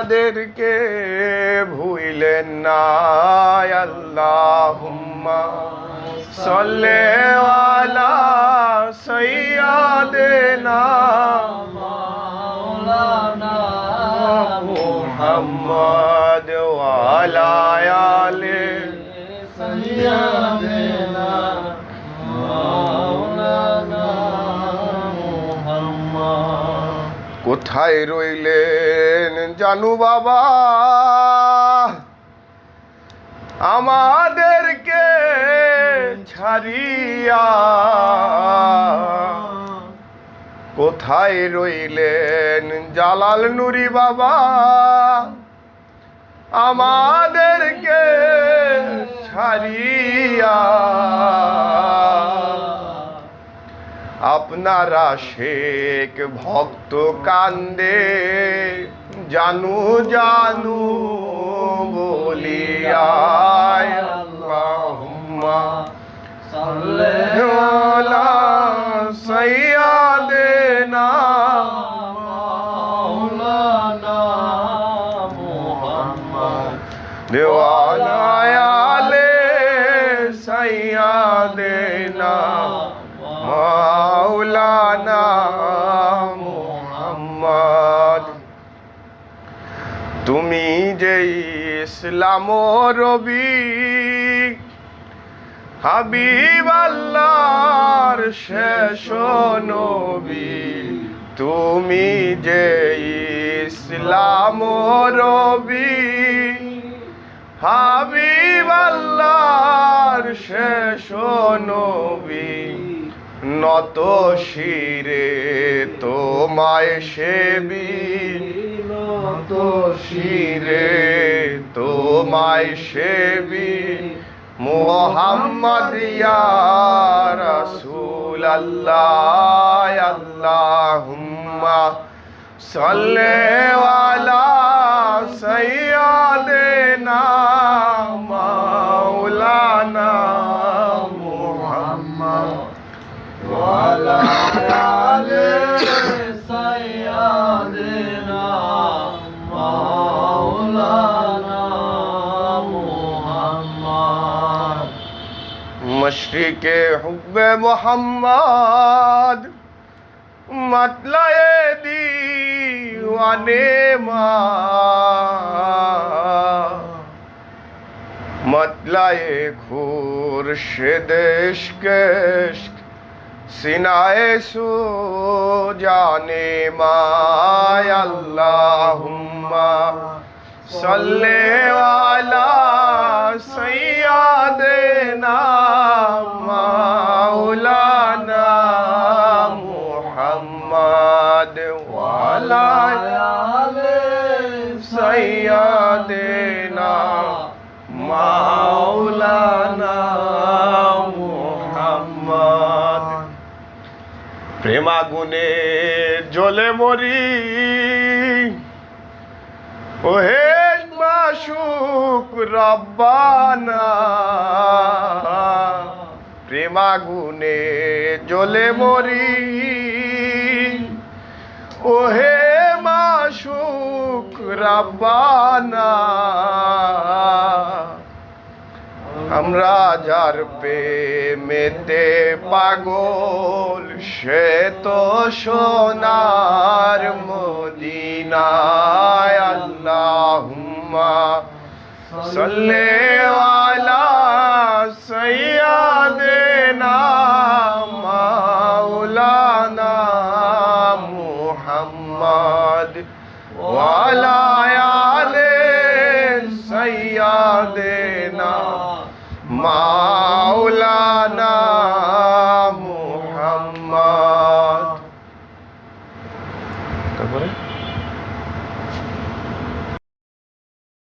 আমাদেরকে ভুইলেন না আল্লাহ সাল্লি আলা সাইয়্যিদিনা মুহাম্মদ ওয়া কোথায় রইলেন জানু বাবা? আমাদেরকে ছাড়িয়া কোথায় রইলেন জালাল নুরি বাবা? আমাদেরকে ছাড়িয়া আপনারা শেখ ভক্ত কান্দে জানু জানু বলিয়া আল্লাহুম্মা আলা সাইয়্যিদিনা দেওয়ালা আলে সাইয়্যিদিনা মাওলানা মুহাম্মদ। তুমি যে ইসলাম রবি, হাবিব আল্লাহর শেষ নবী। তুমি যে ইসলাম রবি, হাবিব আল্লাহর শেষ নবী। নত শিরে তোমায় সেবি। নত শিরে তোমায় সেবি। মোহাম্মদ ইয়া রাসূল আল্লাহ আল্লাহুম্মা সাল্লি মশরিকে হুব্বে মোহাম্মদ মতলায়ে দিওয়ানে মা মতলায়ে খুরশেদ ইশক সিনায়ে সু জানে মা আল্লাহুম্মা সাল্লি আলা সাইয়্যিদিনা মাওলানা মুহাম্মদ ওয়া আলা প্রেমাগুনে জ্বলে মরি। ওহে মাসুক রব্বানা প্রেমাগুনে জ্বলে মরি। ওহে মাসুক রব্বানা আমরা যার প্রেমেতে পাগল, সে তো সোনার মদিনায় আল্লাহুম্মা সাল্লি আলা সাইয়্যিদিনা মাওলানা মুহাম্মদ ওয়া আলা সাইয়্যিদিনা Ma.